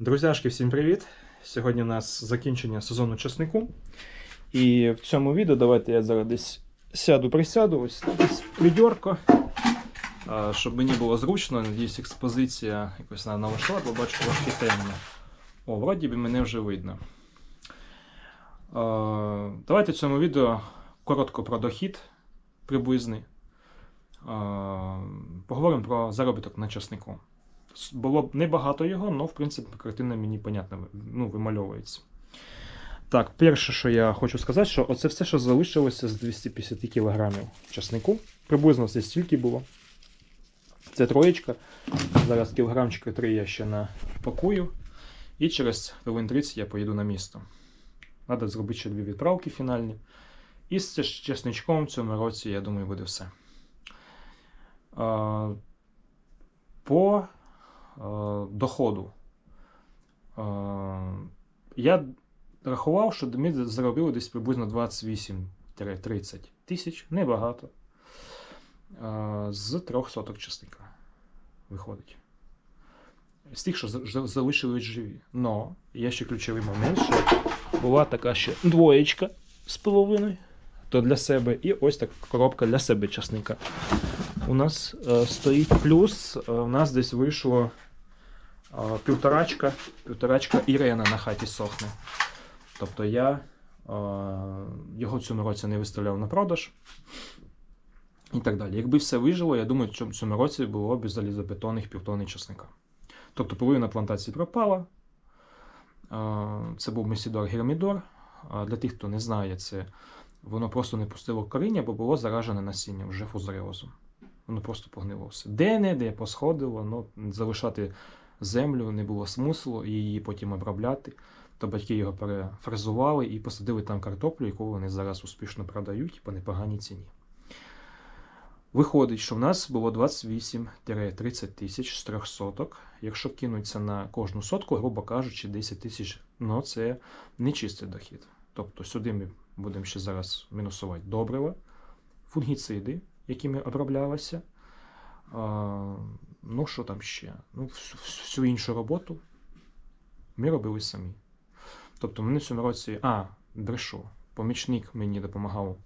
Друзяшки, всім привіт! Сьогодні у нас закінчення сезону часнику. І в цьому відео давайте я зараз десь сяду, присяду, ось десь придьорко, щоб мені було зручно. Надіюсь, експозиція якось на налаштувати, бо бачу трошки темно. О, вроді би мене вже видно. Давайте в цьому відео коротко про дохід приблизний. Поговоримо про заробіток на часнику. Було б небагато його, але в принципі картина мені понятна, ну, вимальовується. Так, перше, що я хочу сказати, що оце все, що залишилося з 250 кг часнику. Приблизно це стільки було. Це троєчка. Зараз кілограмчика 3 я ще напакую. І через хвилин 30 я поїду на місто. Треба зробити ще дві відправки фінальні. І з чесничком в цьому році, я думаю, буде все. По доходу. Е, я рахував, що ми заробили десь приблизно 28-30 тисяч, небагато. Е, з трьох соток часника виходить. З тих, що залишились живі. Но є ще ключовий момент, що була така ще двоєчка з половиною, то для себе, і ось така коробка для себе часника. У нас е, стоїть плюс, е, у нас десь вийшло е, півторачка, півторачка Ірена на хаті сохне. Тобто я його цьому році не виставляв на продаж. І так далі. Якби все вижило, я думаю, в цьому році було б залізобетонних півтони часника. Тобто половина плантації пропала. Це був Месідор Гермідор. Для тих, хто не знає, це воно просто не пустило коріння, бо було заражене насіння вже фузаріозом. Воно просто погнило все. Де-не-де посходило, ну, залишати землю не було смислу, її потім обробляти. То батьки його перефрезували і посадили там картоплю, яку вони зараз успішно продають по непоганій ціні. Виходить, що в нас було 28-30 тисяч з трьох соток. Якщо кинуться на кожну сотку, грубо кажучи, 10 тисяч, ну це не чистий дохід. Тобто сюди ми будемо ще зараз мінусувати добрива, фунгіциди, якими оброблялося. Ну, що там ще? Ну, всю, всю іншу роботу ми робили самі. Тобто, мене в цьому році, а, брешу, помічник мені допомагав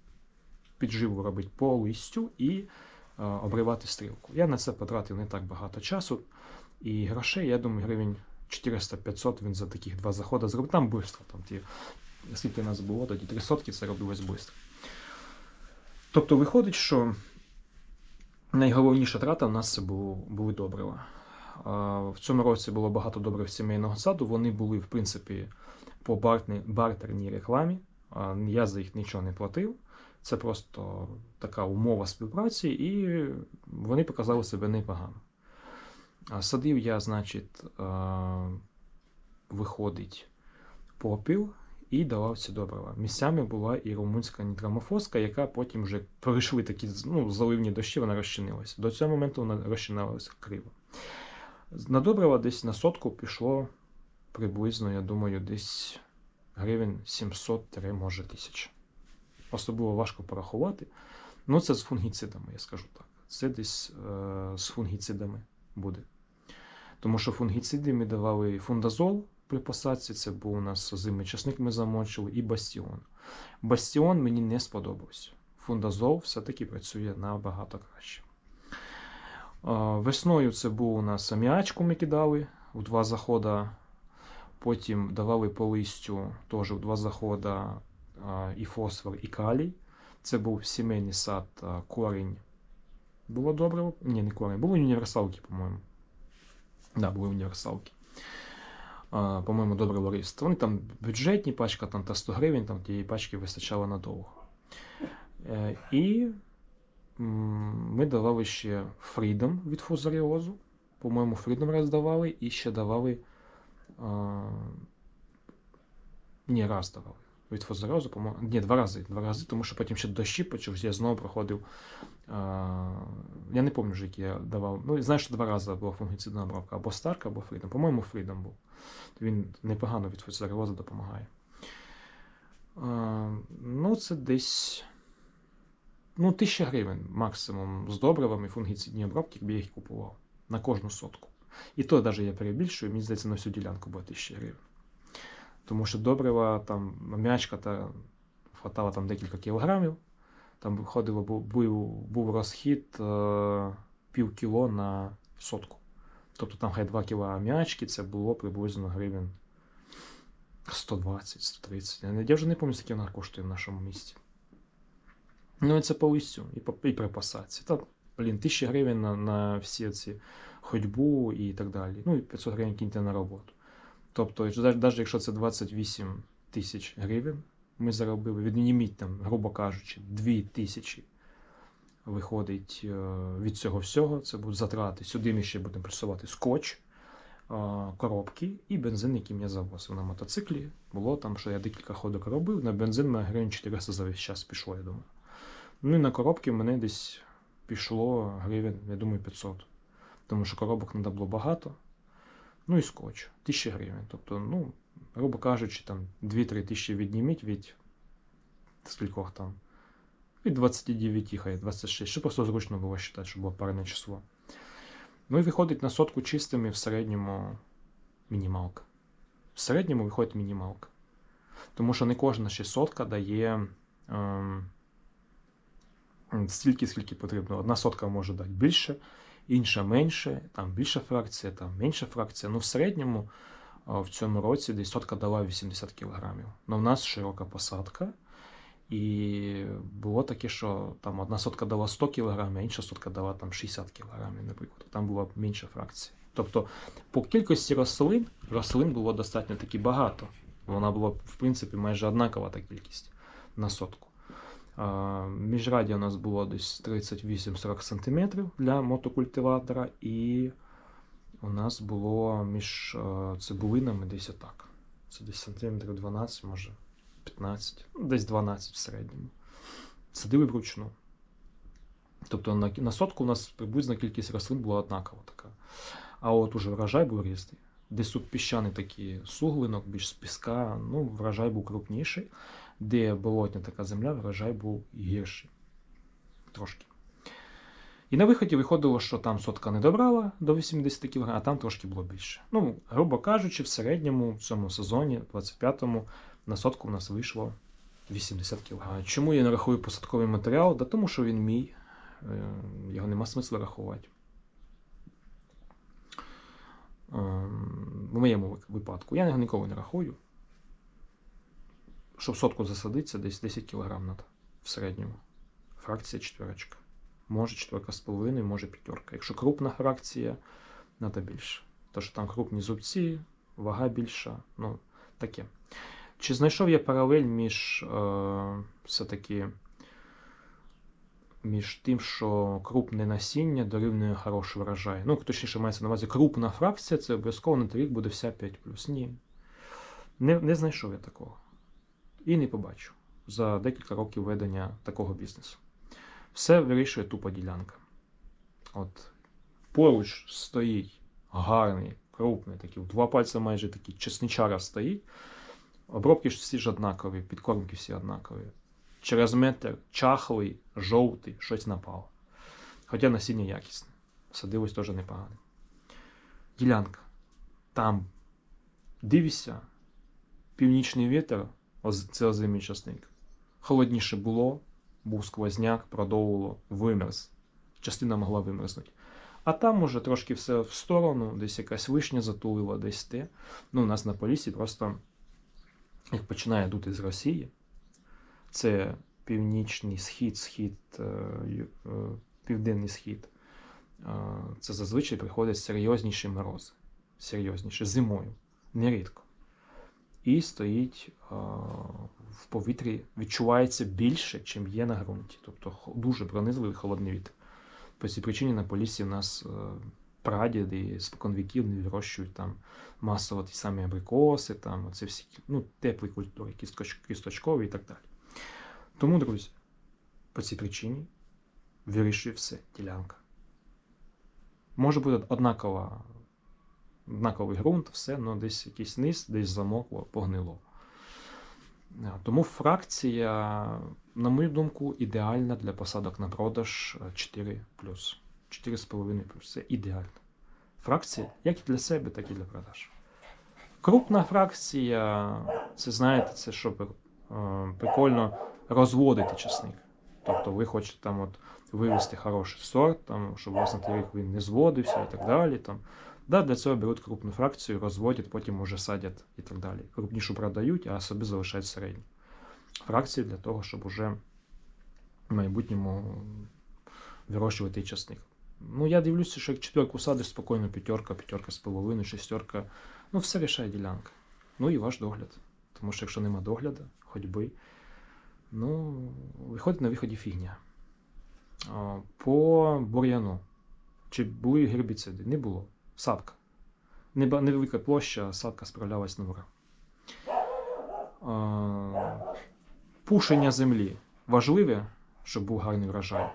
підживу робити по і а, обривати стрілку. Я на це потратив не так багато часу і грошей, я думаю, гривень 400-500 він за таких два заходи зробив. Там швидко, там ті, скільки нас було, тоді три сотки це робилось швидко. Тобто виходить, що найголовніша трата в нас це були добрива. В цьому році було багато добрив сімейного саду. Вони були, в принципі, по бартерній, рекламі. Я за їх нічого не платив. Це просто така умова співпраці, і вони показали себе непогано. Садив я, значить, виходить попіл і давав ці добрива. Місцями була і румунська нітрамофоска, яка потім вже пройшли такі ну, заливні дощі, вона розчинилася. До цього моменту вона розчиналася криво. На добрива десь на сотку пішло приблизно, я думаю, десь гривень 700 може тисяч. Особливо важко порахувати. Ну, це з фунгіцидами, я скажу так. Це десь е, з фунгіцидами буде. Тому що фунгіциди ми давали фундазол при посадці, це був у нас озимий часник, ми замочили, і бастіон. Бастіон мені не сподобався. Фундазол все-таки працює набагато краще. Весною це був у нас аміачку ми кидали у два заходи. Потім давали по листю теж у два заходи і фосфор, і калій. Це був сімейний сад, корінь. Було добре? Ні, не корінь, були універсалки, по-моєму. Да, були універсалки. По-моєму, добре лорист. Вони там бюджетні, пачка там та 100 гривень, там тієї пачки вистачало надовго. Е, і ми давали ще Freedom від фузаріозу. По-моєму, Freedom раз давали і ще давали. Ні, раз давали. Від фузаріозу, по-моєму. Ні, два рази. Два рази, тому що потім ще дощі почався, я знову проходив. Я не пам'ятаю, вже, які я давав. Ну, знаю, що два рази була фунгіцидна обробка або Старк, або Freedom. По-моєму, Freedom був. Він непогано від фузаріозу допомагає. Ну, це десь. Ну, 1000 гривень максимум з добривами фунгіцидні обробки, якби я їх купував на кожну сотку. І то навіть я перебільшую, мені здається, на всю ділянку буде 1000 гривень. Тому що добрива, там м'ячка та хватало там декілька кілограмів. Там виходило, був, був, розхід е, пів кіло на сотку. Тобто там хай 2 кіла м'ячки, це було приблизно гривень 120-130. Я, вже не пам'ятаю, скільки вона коштує в нашому місті. Ну і це по і, по, і при посадці. Та, блін, 1000 гривень на, на всі ці ходьбу і так далі. Ну і 500 гривень кіньте на роботу. Тобто, навіть якщо це 28 тисяч гривень, ми заробили, відніміть там, грубо кажучи, 2 тисячі виходить е, від цього всього. Це будуть затрати. Сюди ми ще будемо пресувати скотч, е, коробки і бензин, який я завозив на мотоциклі. Було там, що я декілька ходок робив. На бензин мене гривень 400 за весь час пішло, я думаю. Ну і на коробки в мене десь пішло гривень, я думаю, 500. Тому що коробок треба було багато. Ну і скотч, 1000 гривень. Тобто, ну, грубо кажучи, там 2-3 тисячі відніміть від скількох там. Від 29, хай 26, щоб просто зручно було вважати, щоб було парне число. Ну і виходить на сотку чистими в середньому мінімалка. В середньому виходить мінімалка. Тому що не кожна ще сотка дає ем, стільки, скільки потрібно. Одна сотка може дати більше, інша менше, там більша фракція, там менша фракція. Ну, в середньому в цьому році десь сотка дала 80 кг. Ну, в нас широка посадка. І було таке, що там одна сотка дала 100 кг, а інша сотка дала там 60 кг, наприклад. Там була менша фракція. Тобто, по кількості рослин, рослин було достатньо таки багато. Вона була, в принципі, майже однакова та кількість на сотку. Міжраді у нас було десь 38-40 см для мотокультиватора, і у нас було між е, цибулинами десь отак. Це десь сантиметрів 12, може 15, ну, десь 12 в середньому. Садили вручну. Тобто на, на сотку у нас приблизна кількість рослин була однакова така. А от уже врожай був різний. Десь тут піщаний такий суглинок, більш з піска, ну, врожай був крупніший. Де болотня така земля, врожай був гірший. Трошки. І на виході виходило, що там сотка не добрала до 80 кг, а там трошки було більше. Ну, грубо кажучи, в середньому в цьому сезоні, 25-му, на сотку в нас вийшло 80 кг. Чому я не рахую посадковий матеріал? Да тому що він мій, е, його нема смисла рахувати. Ем, В моєму випадку я його ніколи не рахую. Щоб сотку засадитися, десь 10 кг треба в середньому. Фракція четверочка. Може четверка з половиною, може п'ятерка. Якщо крупна фракція, треба більше. То що там крупні зубці, вага більша. Ну, таке. Чи знайшов я паралель між е, все-таки між тим, що крупне насіння дорівнює хороший врожай? Ну, точніше, мається на увазі крупна фракція, це обов'язково на рік буде вся 5 Ні. Не, не знайшов я такого. І не побачу за декілька років ведення такого бізнесу. Все вирішує тупо ділянка. От поруч стоїть гарний, крупний, такий, два пальці майже такий чесничара стоїть. Обробки ж всі ж однакові, підкормки всі однакові. Через метр чахлий, жовтий, щось напало. Хоча насіння якісне. Садилось теж непогано. Ділянка. Там дивишся, північний вітер, це озимий часник. Холодніше було, був сквозняк, продовжувало, вимерз. Частина могла вимерзнути. А там уже трошки все в сторону, десь якась вишня затулила, десь те. Ну, у нас на полісі просто як починає дути з Росії, це північний схід, схід, е, е, південний схід. Е, Це зазвичай приходять серйозніші морози. Серйозніші зимою, нерідко. І стоїть е, в повітрі, відчувається більше, чим є на ґрунті. Тобто дуже пронизливий холодний вітер. По цій причині на Поліссі в нас е, прадіди спокон віків не вирощують там масово ті самі абрикоси, там оце всі ну, теплі культури, кісточ- кісточкові і так далі. Тому, друзі, по цій причині вирішує все ділянка. Може бути однакова, однаковий ґрунт, все, але десь якийсь низ, десь замокло, погнило. Тому фракція, на мою думку, ідеальна для посадок на продаж е, 4 4,5 Це ідеально. фракції, як і для себе, так і для продаж. Крупна фракція, це знаєте, це щоб е, прикольно розводити часник. Тобто ви хочете там от вивести хороший сорт, там, щоб у вас на рік він не зводився і так далі. Там. Да, для цього беруть крупну фракцію, розводять, потім уже садять і так далі. Крупнішу продають, а собі залишають середню. Фракції для того, щоб уже в майбутньому вирощувати часник. Ну, я дивлюся, що як четверку садиш, спокійно п'ятерка, п'ятерка з половиною, шестерка. Ну, все рішає ділянка. Ну і ваш догляд. Тому що якщо нема догляду, ходьби, ну, виходить на виході фігня. По бур'яну. Чи були гербіциди? Не було. Садка. Невелика площа, садка справлялась на ура. Пушення землі важливе, щоб був гарний врожай.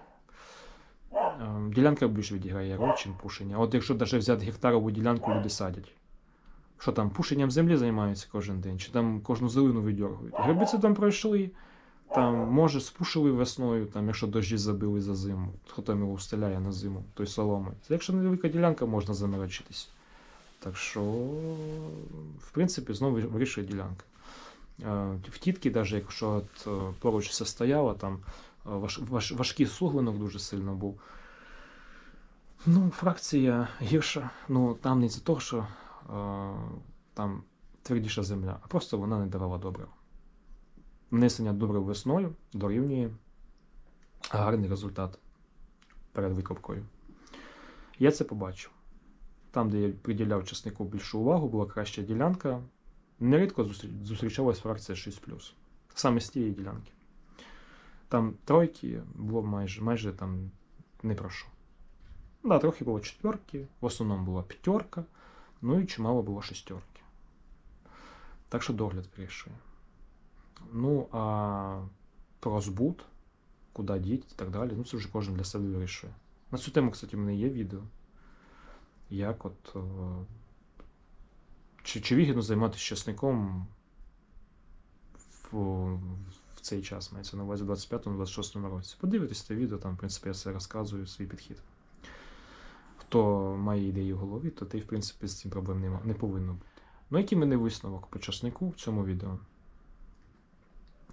Ділянка більше відіграє роль, чим пушення. От якщо навіть взяти гектарову ділянку, люди садять. Що там, пушенням землі займаються кожен день, чи там кожну зелину видьоргують. Гербіцидом пройшли, там, може, спушили весною, там, якщо дощі забили за зиму, хто там його встеляє на зиму, той соломи. Якщо невелика ділянка, можна заморочитись. Так що, в принципі, знову вирішує ділянка. Е, В тітки, навіть якщо от, е, поруч все стояло, там е, важ, важ, важкий суглинок дуже сильно був. Ну, фракція гірша. Ну, там не за того, що там твердіша земля, а просто вона не давала добрив. Внесення добрив весною дорівнює гарний результат перед викопкою. Я це побачив. Там, де я приділяв часнику більшу увагу, була краща ділянка. Нерідко зустрі- зустрічалась фракція 6 саме з тієї ділянки. Там тройки було майже, майже там не про що. Да, трохи було четверки, в основному була п'ятерка, ну і чимало було шестерки. Так що догляд вирішує. Ну, а про збут, куди діти і так далі, ну це вже кожен для себе вирішує. На цю тему, кстати, в мене є відео. Як от. е, Чи, чи вигідно займатися часником в, в цей час, мається на увазі в 25-26 році. Подивитесь це відео, там, в принципі, я все розказую, свій підхід. Хто має ідеї в голові, то ти, в принципі, з цим проблем нема, не повинно бути. Ну, який мене висновок по часнику в цьому відео?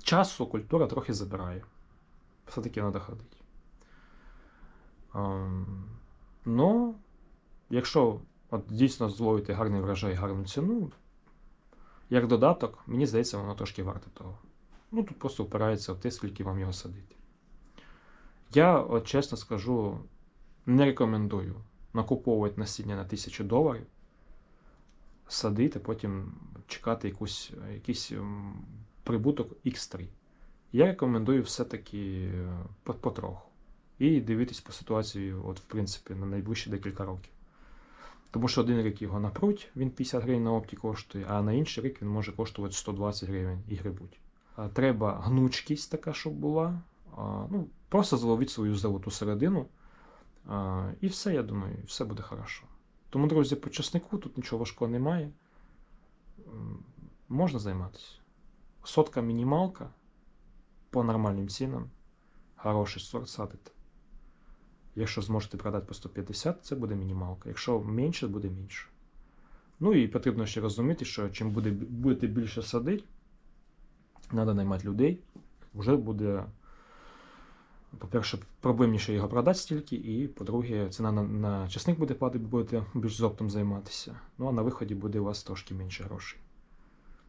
Часу культура трохи забирає. Все-таки треба ходити. Ну, якщо от дійсно зловити гарний врожай, гарну ціну, як додаток, мені здається, воно трошки варте того. Ну, тут просто впирається в те, скільки вам його садити. Я, от чесно скажу, не рекомендую накуповувати насіння на 1000 доларів, садити, потім чекати якусь, якийсь ем, прибуток X3. Я рекомендую все-таки е, потроху. І дивитись по ситуації, от, в принципі, на найближчі декілька років. Тому що один рік його напруть, він 50 гривень на опті коштує, а на інший рік він може коштувати 120 гривень і грибуть. Треба гнучкість така, щоб була. Ну, просто зловити свою золоту середину. І все, я думаю, все буде хорошо. Тому, друзі, по часнику тут нічого важкого немає. Можна займатися. Сотка мінімалка по нормальним цінам. Хороший сорт садите. Якщо зможете продати по 150, це буде мінімалка. Якщо менше, буде менше. Ну і потрібно ще розуміти, що чим буде, будете більше садити, треба наймати людей. Вже буде, по-перше, проблемніше його продати стільки, і по-друге, ціна на, на часник буде падати, будете більш з оптом займатися. Ну а на виході буде у вас трошки менше грошей.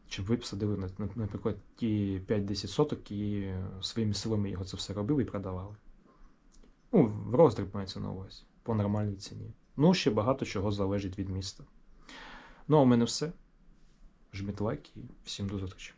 Чим ви посадили, на- на- наприклад, ті 5-10 соток і своїми силами його це все робили і продавали. Ну, в роздріб мається на увазі, по нормальній ціні. Ну, ще багато чого залежить від міста. Ну, а у мене все. Жміть лайк і всім до зустрічі.